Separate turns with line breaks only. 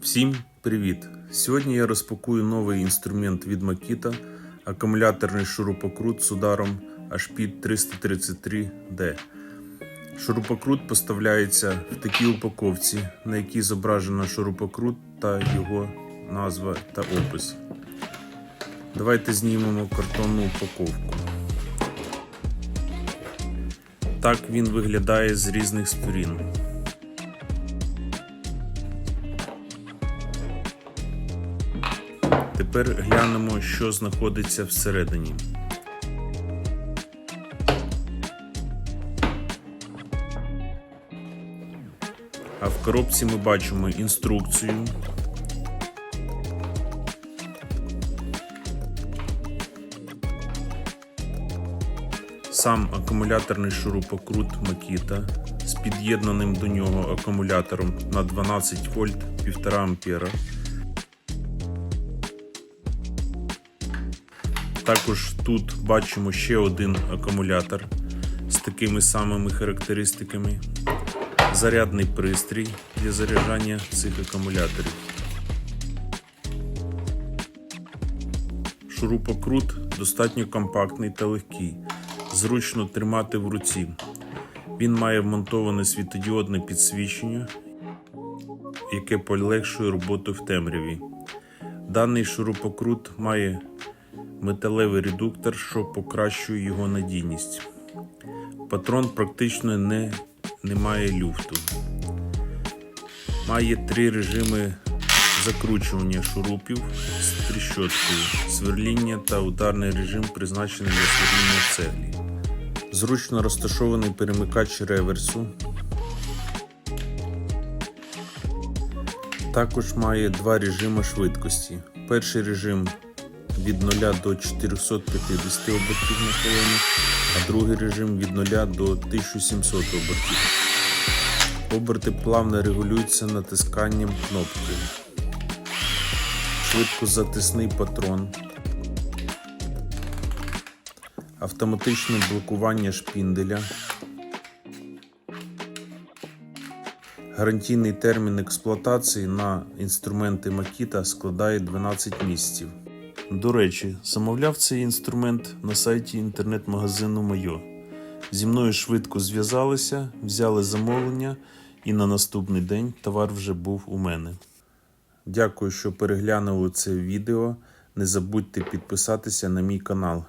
Всім привіт! Сьогодні я розпакую новий інструмент від Makita – акумуляторний шурупокрут з ударом HP 333D. Шурупокрут поставляється в такій упаковці, на якій зображено шурупокрут та його назва та опис. Давайте знімемо картонну упаковку. Так він виглядає з різних сторін. Тепер глянемо, що знаходиться всередині. А в коробці ми бачимо інструкцію. Сам акумуляторний шурупокрут Makita з під'єднаним до нього акумулятором на 12 вольт 1,5 ампера. Також тут бачимо ще один акумулятор з такими самими характеристиками. Зарядний пристрій для заряджання цих акумуляторів. Шурупокрут достатньо компактний та легкий, зручно тримати в руці. Він має вмонтоване світодіодне підсвічення, яке полегшує роботу в темряві. Даний шурупокрут має металевий редуктор, що покращує його надійність. Патрон практично не, не має люфту. Має три режими закручування шурупів з тріщоткою, сверління та ударний режим, призначений для сверління в цеглі. Зручно розташований перемикач реверсу. Також має два режими швидкості. Перший режим від 0 до 450 обертів на хвилину, а другий режим від 0 до 1700 обертів. Оберти плавно регулюються натисканням кнопки. Швидкозатисний патрон. Автоматичне блокування шпінделя. Гарантійний термін експлуатації на інструменти Makita складає 12 місяців. До речі, замовляв цей інструмент на сайті інтернет-магазину Майо. Зі мною швидко зв'язалися, взяли замовлення, і на наступний день товар вже був у мене. Дякую, що переглянули це відео. Не забудьте підписатися на мій канал.